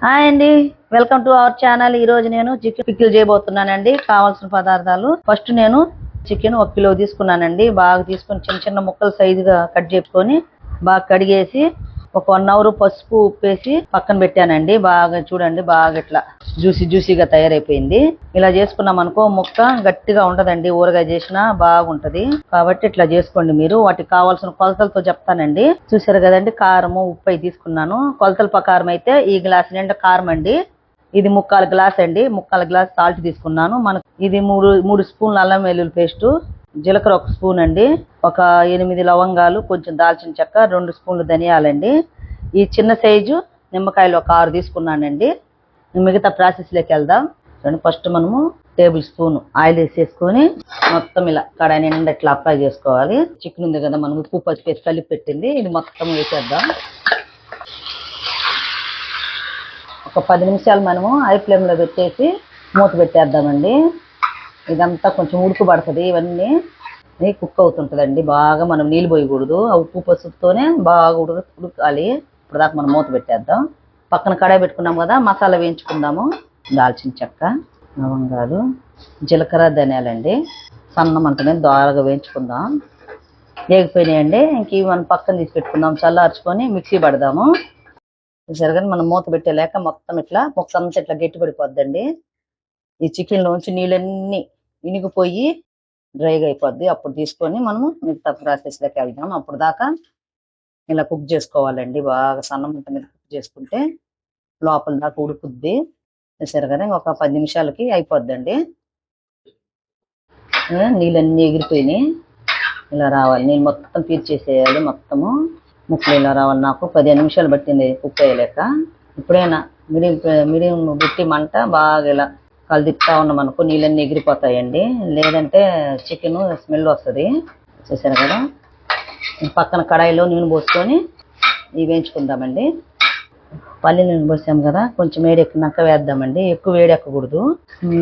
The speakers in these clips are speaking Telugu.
హాయ్ అండి. Welcome to our channel. ఈ రోజు నేను చికెన్ పిక్కిల్ చేయబోతున్నానండి. కావాల్సిన పదార్థాలు. ఫస్ట్ నేను చికెన్ ఒక కిలో తీసుకున్నానండి. బాగా తీసుకొని చిన్న చిన్న ముక్కలు సైజుగా కట్ చేసుకొని బాగా కడిగేసి ఒక వన్ అవర్ పసుపు ఉప్పేసి పక్కన పెట్టానండి. బాగా చూడండి బాగా ఇట్లా జ్యూసీ జ్యూసీగా తయారైపోయింది. ఇలా చేసుకున్నాం అనుకో ముక్క గట్టిగా ఉండదండి ఊరగాయ చేసినా బాగుంటది. కాబట్టి ఇట్లా చేసుకోండి మీరు. వాటికి కావాల్సిన కొలతలతో చెప్తానండి. చూసారు కదండి కారము ఉప్పు అయి తీసుకున్నాను. కొలతల ప్రకారం అయితే ఈ గ్లాస్ నిండా కారం అండి. ఇది ముక్కాల గ్లాస్ అండి. ముక్కాల గ్లాస్ సాల్ట్ తీసుకున్నాను. మనకు ఇది మూడు మూడు స్పూన్ల అల్లం వెల్లుల్లి పేస్ట్ జీలకర్ర ఒక స్పూన్ అండి. ఒక ఎనిమిది లవంగాలు కొంచెం దాల్చిన చెక్క రెండు స్పూన్లు ధనియాలండి. ఈ చిన్న సైజు నిమ్మకాయలు ఒక ఆరు తీసుకున్నానండి. మిగతా ప్రాసెస్లోకి వెళ్దాం. చూడండి ఫస్ట్ మనము టేబుల్ స్పూన్ ఆయిల్ వేసేసుకొని మొత్తం ఇలా కడాయి నిండా ఇట్లా అప్లై చేసుకోవాలి. చికెన్ ఉంది కదా మనం ఉప్పు పసుపు వేసి కలిపి పెట్టింది. ఇది మొత్తం వేసేద్దాం. ఒక పది నిమిషాలు మనము హై ఫ్లేమ్లో పెట్టేసి మూత పెట్టేద్దామండి. ఇదంతా కొంచెం ఉడుకుపడుతుంది ఇవన్నీ కుక్ అవుతుంటుందండి. బాగా మనం నీళ్ళు పోయకూడదు. ఆ ఉప్పు పసుపుతోనే బాగా ఉడక ఉడకాలి. ఇప్పుడు దాకా మనం మూత పెట్టేద్దాం. పక్కన కడాయి పెట్టుకున్నాం కదా మసాలా వేయించుకుందాము. దాల్చిన చెక్క లవంగాలు జీలకర్ర ధనియాలండి. సన్న మంటనే దారగా వేయించుకుందాం. లేకపోయినాయండి ఇంక ఇవి మనం పక్కన తీసి పెట్టుకుందాం. చల్లార్చుకొని మిక్సీ పడదాము. జరగని మనం మూత పెట్టలేక మొత్తం ఇట్లా ముక్క అంతా ఇట్లా గట్టి పడిపోద్దండి ఈ చికెన్లోంచి నీళ్ళన్నీ ఇనిగిపోయి డ్రైగా అయిపోద్ది. అప్పుడు తీసుకొని మనము మిగతా ప్రాసెస్లోకి వెళ్దాం అప్పుడు దాకా ఇలా కుక్ చేసుకోవాలండి. బాగా సన్న మంట మీద కుక్ చేసుకుంటే లోపల దాకా ఉడుకుద్ది. చూసారు కదా ఒక పది నిమిషాలకి అయిపోద్దండి. నీళ్ళన్నీ ఎగిరిపోయినాయి. ఇలా రావాలి. నేను మొత్తం పీర్చేసేయాలి మొత్తము ముక్కలు ఇలా రావాలి. నాకు పదిహేను నిమిషాలు పట్టింది కుక్ అయ్యలేక. ఇప్పుడైనా మీడియం మీడియం పెట్టి మంట బాగా ఇలా కలిదిప్తా ఉన్నాం అనుకో నీళ్ళన్నీ ఎగిరిపోతాయండి. లేదంటే చికెన్ స్మెల్ వస్తుంది. చూసారు కదా? పక్కన కడాయిలో నూనె పోసుకొని ఇవి వేయించుకుందామండి. పల్లి నూనె పోసాం కదా కొంచెం వేడి ఎక్కినాక వేద్దామండి. ఎక్కువ వేడి ఎక్కకూడదు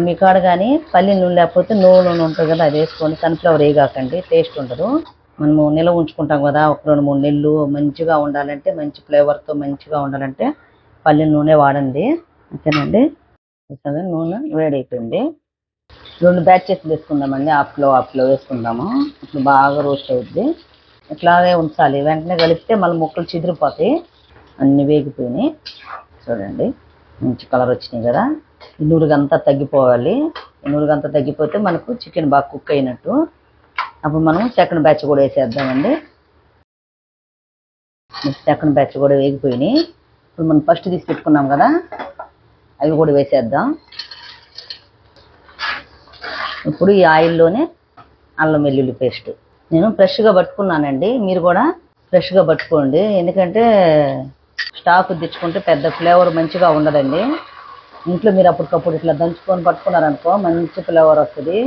మీ కాడ కానీ పల్లి నూనె లేకపోతే నూనె నూనె ఉంటుంది కదా అది వేసుకొని సన్ఫ్లవర్ వేయగాకండి టేస్ట్ ఉండదు. మనము నిల్వ ఉంచుకుంటాం కదా ఒక రెండు మూడు నెలలు మంచిగా ఉండాలంటే మంచి ఫ్లేవర్తో మంచిగా ఉండాలంటే పల్లి నూనె వాడండి. ఓకేనండి? చూసారా నూనె వేడైపోయింది. రెండు బ్యాచెస్ వేసుకుందామండి ఆఫ్లో కిలో వేసుకుందాము. ఇప్పుడు బాగా రోస్ట్ అవుద్ది. ఇట్లాగే ఉంచాలి. వెంటనే కలిపితే మళ్ళీ ముక్కలు చిదిరిపోతాయి. అన్ని వేగిపోయినాయి. చూడండి. మంచి కలర్ వచ్చినాయి కదా. నూరుగంతా తగ్గిపోవాలి. నూరుగంతా తగ్గిపోతే మనకు చికెన్ బాగా కుక్ అయినట్టు. అప్పుడు మనం సెకండ్ బ్యాచ్ కూడా వేసేద్దామండి. సెకండ్ బ్యాచ్ కూడా వేగిపోయినాయి. ఇప్పుడు మనం ఫస్ట్ తీసి పెట్టుకున్నాం కదా. అవి కూడా వేసేద్దాం. ఇప్పుడు ఈ ఆయిల్లోనే అల్లం వెల్లుల్లి పేస్ట్. నేను ఫ్రెష్గా పట్టుకున్నానండి. మీరు కూడా ఫ్రెష్గా పట్టుకోండి. ఎందుకంటే స్టాక్ తెచ్చుకుంటే పెద్ద ఫ్లేవర్ మంచిగా ఉండదండి. ఇంట్లో మీరు అప్పటికప్పుడు ఇట్లా దంచుకొని పట్టుకున్నారనుకో మంచి ఫ్లేవర్ వస్తుంది.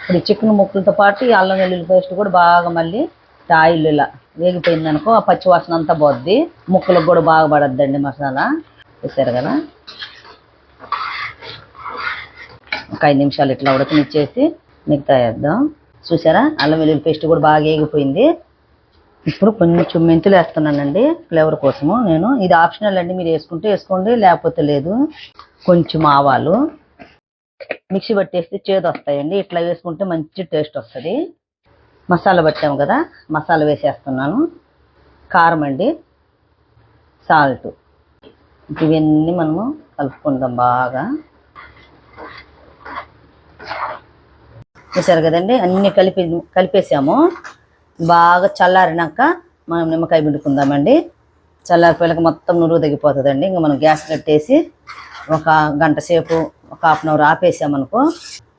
ఇప్పుడు చికెన్ ముక్కలతో పాటు ఈ అల్లం వెల్లుల్లి పేస్ట్ కూడా బాగా మళ్ళీ ఆయిల్ ఇలా వేగిపోయింది అనుకో ఆ పచ్చి వాసన అంతా పోద్ది. ముక్కలకు కూడా బాగా పడద్దండి మసాలా. చూసారు కదా? ఒక ఐదు నిమిషాలు ఇట్లా ఉడకనిచ్చేసి మిగతా వేద్దాం. చూసారా? అల్లం వెల్లుల్లి పేస్ట్ కూడా బాగా వేగిపోయింది ఇప్పుడు కొంచెం మెంతులు వేస్తున్నానండి ఫ్లేవర్ కోసము. నేను ఇది ఆప్షనల్ అండి మీరు వేసుకుంటే వేసుకోండి లేకపోతే లేదు. కొంచెం ఆవాలు. మిక్సీ పట్టేస్తే చేదు వస్తాయండి. ఇట్లా వేసుకుంటే మంచి టేస్ట్ వస్తుంది. మసాలా పట్టాము కదా మసాలా వేసేస్తున్నాను. కారం అండి సాల్ట్. ఇవన్నీ మనము కలుపుకుందాం బాగా. చూసారు కదండి? అన్నీ కలిపి కలిపేసాము. బాగా చల్లారినాక మనం నిమ్మకాయ పిండుకుందామండి. చల్లారిపోయాక మొత్తం నురుగు తగ్గిపోతుందండి ఇంకా మనం గ్యాస్ కట్టేసి ఒక గంట సేపు ఒక హాఫ్ అన్ అవర్ ఆపేసామనుకో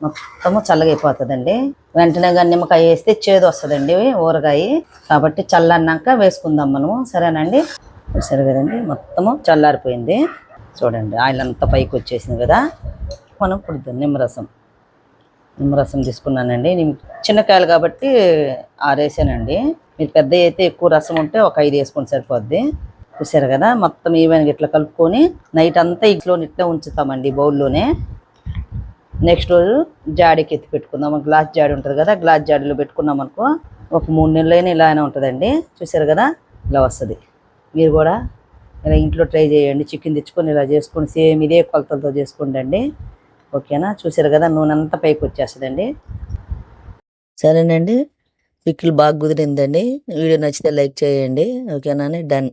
మొత్తము చల్లగైపోతుందండి. వెంటనే కానీ నిమ్మకాయ వేస్తే చేదు వస్తుందండి ఊరగాయ. కాబట్టి చల్లారినాక వేసుకుందాం మనము. సరేనండి? సరే కదండి. మొత్తము చల్లారిపోయింది. చూడండి ఆయిల్ అంతా పైకి వచ్చేసింది కదా. మనం ఇప్పుడు నిమ్మరసం నిమ్మరసం తీసుకున్నానండి. నేను చిన్నకాయలు కాబట్టి ఆరేసానండి. మీరు పెద్ద అయితే ఎక్కువ రసం ఉంటే ఒక ఐదు వేసుకొని సరిపోద్ది. చూసారు కదా మొత్తం ఏమైనా ఇట్లా కలుపుకొని నైట్ అంతా ఇంట్లో ఇట్లా ఉంచుతామండి బౌల్లోనే. నెక్స్ట్ రోజు జాడీకి ఎత్తి పెట్టుకుందాం. గ్లాస్ జాడి ఉంటుంది కదా గ్లాస్ జాడీలో పెట్టుకున్నాం అనుకో ఒక మూడు నెలలైనా ఇలానే ఉంటుందండి. చూసారు కదా ఇలా వస్తుంది. మీరు కూడా ఇలా ఇంట్లో ట్రై చేయండి. చికెన్ తెచ్చుకొని ఇలా చేసుకొని సేమ్ ఇదే కొలతలతో చేసుకోండి ఓకేనా? చూసారు కదా నూనె అంతా పైకి వచ్చేస్తుందండి. సరేనండి. పిక్కిల్ బాగా కుదిరిందండి. వీడియో నచ్చితే లైక్ చేయండి. ఓకేనా డన్.